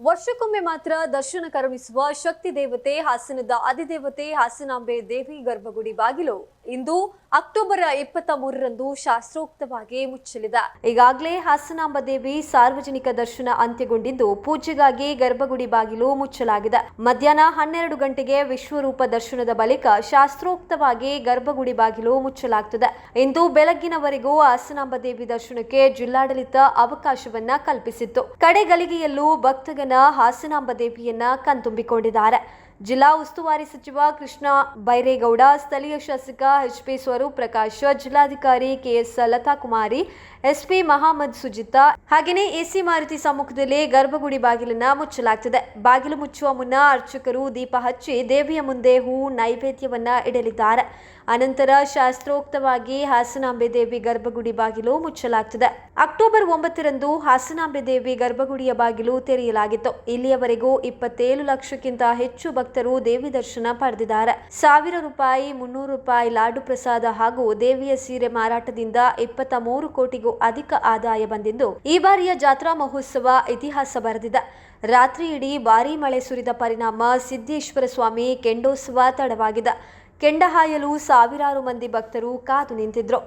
ವರ್ಷಕ್ಕೊಮ್ಮೆ ಮಾತ್ರ ದರ್ಶನ ಕರುಣಿಸುವ ಶಕ್ತಿ ದೇವತೆ, ಹಾಸನದ ಅಧಿದೇವತೆ ಹಾಸನಾಂಬೆ ದೇವಿ ಗರ್ಭಗುಡಿ ಬಾಗಿಲು. ಇಂದು ಅಕ್ಟೋಬರ್ ಇಪ್ಪತ್ತ ಮೂರರಂದು ಶಾಸ್ತ್ರೋಕ್ತವಾಗಿ ಮುಚ್ಚಲಿದೆ. ಈಗಾಗಲೇ ಹಾಸನಾಂಬ ದೇವಿ ಸಾರ್ವಜನಿಕ ದರ್ಶನ ಅಂತ್ಯಗೊಂಡಿದ್ದು ಪೂಜೆಗಾಗಿ ಗರ್ಭಗುಡಿ ಬಾಗಿಲು ಮುಚ್ಚಲಾಗಿದೆ. ಮಧ್ಯಾಹ್ನ ಹನ್ನೆರಡು ಗಂಟೆಗೆ ವಿಶ್ವರೂಪ ದರ್ಶನದ ಬಳಿಕ ಶಾಸ್ತ್ರೋಕ್ತವಾಗಿ ಗರ್ಭಗುಡಿ ಬಾಗಿಲು ಮುಚ್ಚಲಾಗುತ್ತದೆ ಇಂದು ಬೆಳಗ್ಗಿನವರೆಗೂ ಹಾಸನಾಂಬ ದೇವಿ ದರ್ಶನಕ್ಕೆ ಜಿಲ್ಲಾಡಳಿತ ಅವಕಾಶವನ್ನ ಕಲ್ಪಿಸಿತ್ತು. ಕಡೆಗಳಿಗೆಯಲ್ಲೂ ಭಕ್ತಗನ ಹಾಸನಾಂಬ ದೇವಿಯನ್ನ ಕಣ್ತುಂಬಿಕೊಂಡಿದ್ದಾರೆ. ಜಿಲ್ಲಾ ಉಸ್ತುವಾರಿ ಸಚಿವ ಕೃಷ್ಣ ಬೈರೇಗೌಡ, ಸ್ಥಳೀಯ ಶಾಸಕ ಎಚ್ ಪಿ ಸ್ವರೂಪ್ ಪ್ರಕಾಶ್ ಜಿಲ್ಲಾಧಿಕಾರಿ ಕೆಎಸ್ ಲತಾಕುಮಾರಿ ಎಸ್ಪಿ ಮಹಮ್ಮದ್ ಸುಜಿತಾ, ಹಾಗೆಯೇ ಎಸಿ ಮಾರುತಿ ಸಮ್ಮುಖದಲ್ಲಿ ಗರ್ಭಗುಡಿ ಬಾಗಿಲನ್ನ ಮುಚ್ಚಲಾಗ್ತದೆ. ಬಾಗಿಲು ಮುಚ್ಚುವ ಮುನ್ನ ಅರ್ಚಕರು ದೀಪ ಹಚ್ಚಿ ದೇವಿಯ ಮುಂದೆ ಹೂ ನೈವೇದ್ಯವನ್ನ ಇಡಲಿದ್ದಾರೆ. ಅನಂತರ ಶಾಸ್ತ್ರೋಕ್ತವಾಗಿ ಹಾಸನಾಂಬೆ ದೇವಿ ಗರ್ಭಗುಡಿ ಬಾಗಿಲು ಮುಚ್ಚಲಾಗ್ತದೆ. ಅಕ್ಟೋಬರ್ ಒಂಬತ್ತರಂದು ಹಾಸನಾಂಬೆ ದೇವಿ ಗರ್ಭಗುಡಿಯ ಬಾಗಿಲು ತೆರೆಯಲಾಗಿತ್ತು. ಇಲ್ಲಿಯವರೆಗೂ ಇಪ್ಪತ್ತೇಳು ಲಕ್ಷಕ್ಕಿಂತ ಹೆಚ್ಚು ಭಕ್ತರು ದೇವಿ ದರ್ಶನ ಪಡೆದಿದ್ದಾರೆ. ಸಾವಿರ ರೂಪಾಯಿ, ಮುನ್ನೂರು ರೂಪಾಯಿ ಲಾಡು ಪ್ರಸಾದ ಹಾಗೂ ದೇವಿಯ ಸೀರೆ ಮಾರಾಟದಿಂದ ಇಪ್ಪತ್ತ ಮೂರು ಕೋಟಿಗೂ ಅಧಿಕ ಆದಾಯ ಬಂದಿದ್ದು, ಈ ಬಾರಿಯ ಜಾತ್ರಾ ಮಹೋತ್ಸವ ಇತಿಹಾಸ ಬರೆದಿದೆ. ರಾತ್ರಿ ಇಡೀ ಭಾರೀ ಮಳೆ ಸುರಿದ ಪರಿಣಾಮ ಸಿದ್ದೇಶ್ವರ ಸ್ವಾಮಿ ಕೆಂಡೋತ್ಸವ ತಡವಾಗಿದೆ. ಕೆಂಡಹಾಯಲು ಸಾವಿರಾರು ಮಂದಿ ಭಕ್ತರು ಕಾದು ನಿಂತಿದ್ರು.